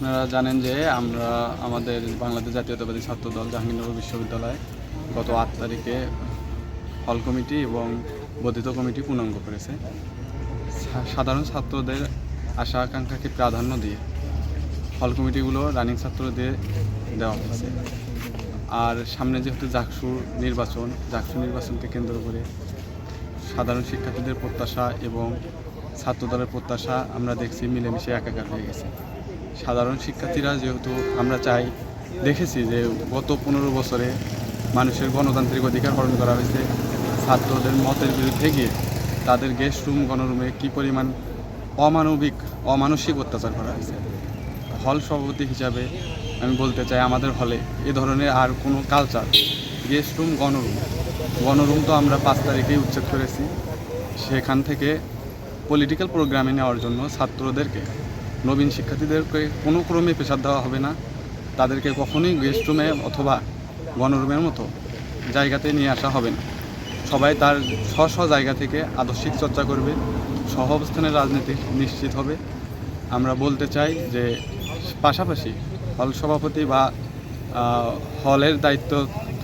আপনারা জানেন যে আমরা আমাদের বাংলাদেশ জাতীয়তাবাদী ছাত্র দল জাহাঙ্গীরনগর বিশ্ববিদ্যালয় গত আট তারিখে হল কমিটি এবং বর্ধিত কমিটি পূর্ণাঙ্গ করেছে। সাধারণ ছাত্রদের আশা আকাঙ্ক্ষাকে প্রাধান্য দিয়ে হল কমিটিগুলো রানিং ছাত্রদের দেওয়া হয়েছে। আর সামনে যেহেতু জাকসুর নির্বাচন, জাকসু নির্বাচনকে কেন্দ্র করে সাধারণ শিক্ষার্থীদের প্রত্যাশা এবং ছাত্রদলের প্রত্যাশা আমরা দেখছি মিলেমিশে একাকার হয়ে গেছে। সাধারণ শিক্ষার্থীরা যেহেতু আমরা চাই, দেখেছি যে গত পনেরো বছরে মানুষের গণতান্ত্রিক অধিকার হরণ করা হয়েছে। ছাত্রদের মতের বিরুদ্ধে গিয়ে তাদের গেস্ট রুম গণরুমে কী পরিমাণ অমানবিক, অমানসিক অত্যাচার করা হয়েছে। হল সভাপতি হিসাবে আমি বলতে চাই, আমাদের হলে এ ধরনের আর কোনো কালচার গেস্ট রুম গণরুম। গণরুম তো আমরা পাঁচ তারিখেই উচ্ছেদ করেছি। সেখান থেকে পলিটিক্যাল প্রোগ্রামে নেওয়ার জন্য ছাত্রদেরকে নবীন শিক্ষার্থীদেরকে কোনো ক্রমে প্রেশার দেওয়া হবে না। তাদেরকে কখনোই গেস্ট রুমে অথবা গণরুমের মতো জায়গাতে নিয়ে আসা হবে না। সবাই তার স্ব স্ব জায়গা থেকে আদর্শিক চর্চা করবে সহ অবস্থানের রাজনীতি নিশ্চিত হবে। আমরা বলতে চাই যে পাশাপাশি হল সভাপতি বা হলের দায়িত্ব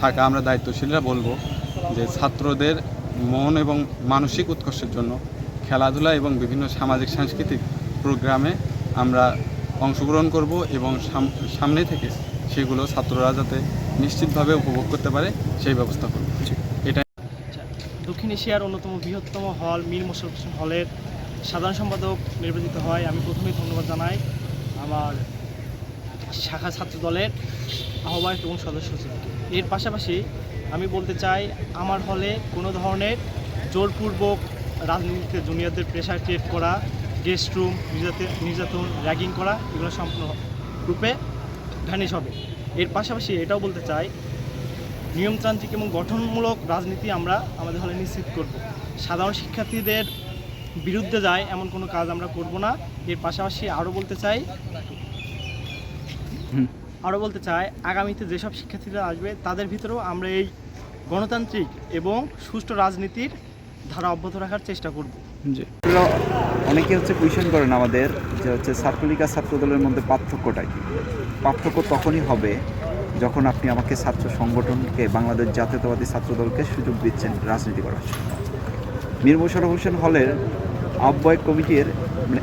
থাকা আমরা দায়িত্বশীলরা বলব যে ছাত্রদের মন এবং মানসিক উৎকর্ষের জন্য খেলাধুলা এবং বিভিন্ন সামাজিক সাংস্কৃতিক প্রোগ্রামে আমরা অংশগ্রহণ করব এবং সাম- সামনে থেকে সেগুলো ছাত্ররা যাতে নিশ্চিতভাবে উপভোগ করতে পারে সেই ব্যবস্থা করব। এটা আচ্ছা, দক্ষিণ এশিয়ার অন্যতম বৃহত্তম হল মীর মোশাররফ হোসেন হলের সাধারণ সম্পাদক নির্বাচিত হয়। আমি প্রথমেই ধন্যবাদ জানাই আমার শাখা ছাত্র দলের আহ্বায়ক এবং সদস্য এর পাশাপাশি আমি বলতে চাই আমার হলে কোনো ধরনের জোরপূর্বক রাজনীতিতে জুনিয়রদের প্রেশার ক্রিয়েট করা গেস্ট রুম নির্যাতন র্যাগিং করা এগুলো সম্পূর্ণ রূপে ভ্যানিশ হবে। এর পাশাপাশি এটাও বলতে চাই নিয়মতান্ত্রিক এবং গঠনমূলক রাজনীতি আমরা আমাদের হলে নিশ্চিত করব। সাধারণ শিক্ষার্থীদের বিরুদ্ধে যায় এমন কোনো কাজ আমরা করব না। এর পাশাপাশি আরও বলতে চাই আরও বলতে চাই আগামীতে যেসব শিক্ষার্থীরা আসবে তাদের ভিতরেও আমরা এই গণতান্ত্রিক এবং সুষ্ঠু রাজনীতির ধারা অব্যাহত রাখার চেষ্টা করব। অনেকে হচ্ছে কোয়েশন করেন আমাদের যে হচ্ছে ছাত্রলীগ আর ছাত্রদলের মধ্যে পার্থক্যটা কি? পার্থক্য তখনই হবে যখন আপনি আমাকে ছাত্র সংগঠনকে, বাংলাদেশ জাতীয়তাবাদী ছাত্রদলকে সুযোগ দিচ্ছেন রাজনীতি করার জন্য। মীর মোশাররফ হোসেন হলের আহ্বায়ক কমিটির মানে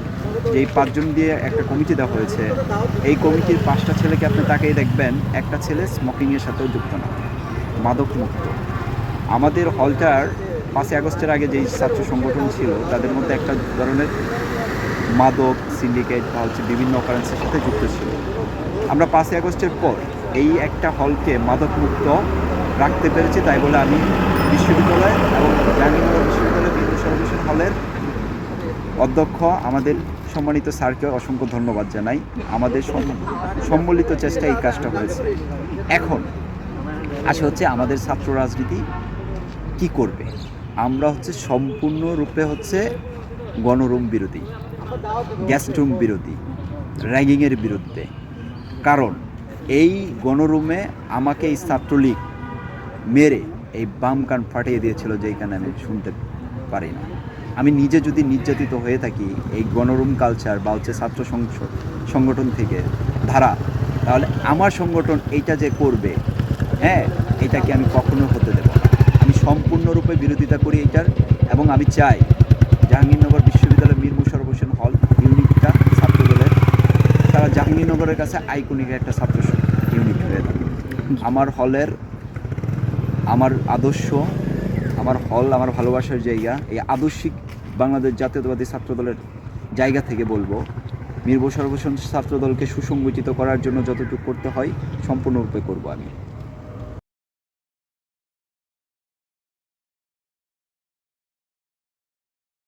যেই পাঁচজন দিয়ে একটা কমিটি দেওয়া হয়েছে, এই কমিটির পাঁচটা ছেলেকে আপনি তাকেই দেখবেন, একটা ছেলে স্মোকিংয়ের সাথেও যুক্ত না মাদক মুক্ত আমাদের হলটার পাঁচই আগস্টের আগে যেই ছাত্র সংগঠন ছিল, তাদের মধ্যে একটা ধরনের মাদক সিন্ডিকেট বা হচ্ছে বিভিন্ন অকারেন্সের সাথে যুক্ত ছিল। আমরা পাঁচই আগস্টের পর এই একটা হলকে মাদক মুক্ত রাখতে পেরেছি, তাই বলে আমি বিশ্ববিদ্যালয় এবং জাহাঙ্গীরনগর বিশ্ববিদ্যালয় সর্বশেষ হলের অধ্যক্ষ, আমাদের সম্মানিত স্যারকে অসংখ্য ধন্যবাদ জানাই। আমাদের সম- সম্মিলিত চেষ্টায় এই কাজটা হয়েছে। এখন আসে হচ্ছে আমাদের ছাত্র রাজনীতি কি করবে? আমরা হচ্ছে সম্পূর্ণরূপে হচ্ছে গণরুম বিরোধী গ্যাস্টরুম বিরোধী, র্যাগিংয়ের বিরুদ্ধে। কারণ এই গণরুমে আমাকে এই ছাত্রলীগ মেরে এই বাম কান ফাটিয়ে দিয়েছিল যেইখানে আমি শুনতে পারি না। আমি নিজে যদি নির্যাতিত হয়ে থাকি এই গণরুম কালচার বা হচ্ছে ছাত্র সংগঠন থেকে ধারা, তাহলে আমার সংগঠন এইটা যে করবে হ্যাঁ এটাকে আমি কখনো হতে দেব আমি সম্পূর্ণরূপে বিরোধিতা করি এটার, এবং আমি চাই জাহাঙ্গীরনগর বিশ্ববিদ্যালয় মীর মুশারফ হোসেন হল ইউনিটটা ছাত্রদলের তারা জাহাঙ্গীরনগরের কাছে আইকনিক একটা ছাত্র ইউনিট হয়ে থাকে আমার হলের, আমার আদর্শ, আমার হল, আমার ভালোবাসার জায়গা, এই আদর্শিক বাংলাদেশ জাতীয়তাবাদী ছাত্রদলের জায়গা থেকে বলব। মীর মোশাররফ হোসেন ছাত্রদলকে সুসংগঠিত করার জন্য যতটুকু করতে হয়, সম্পূর্ণরূপে করব আমি।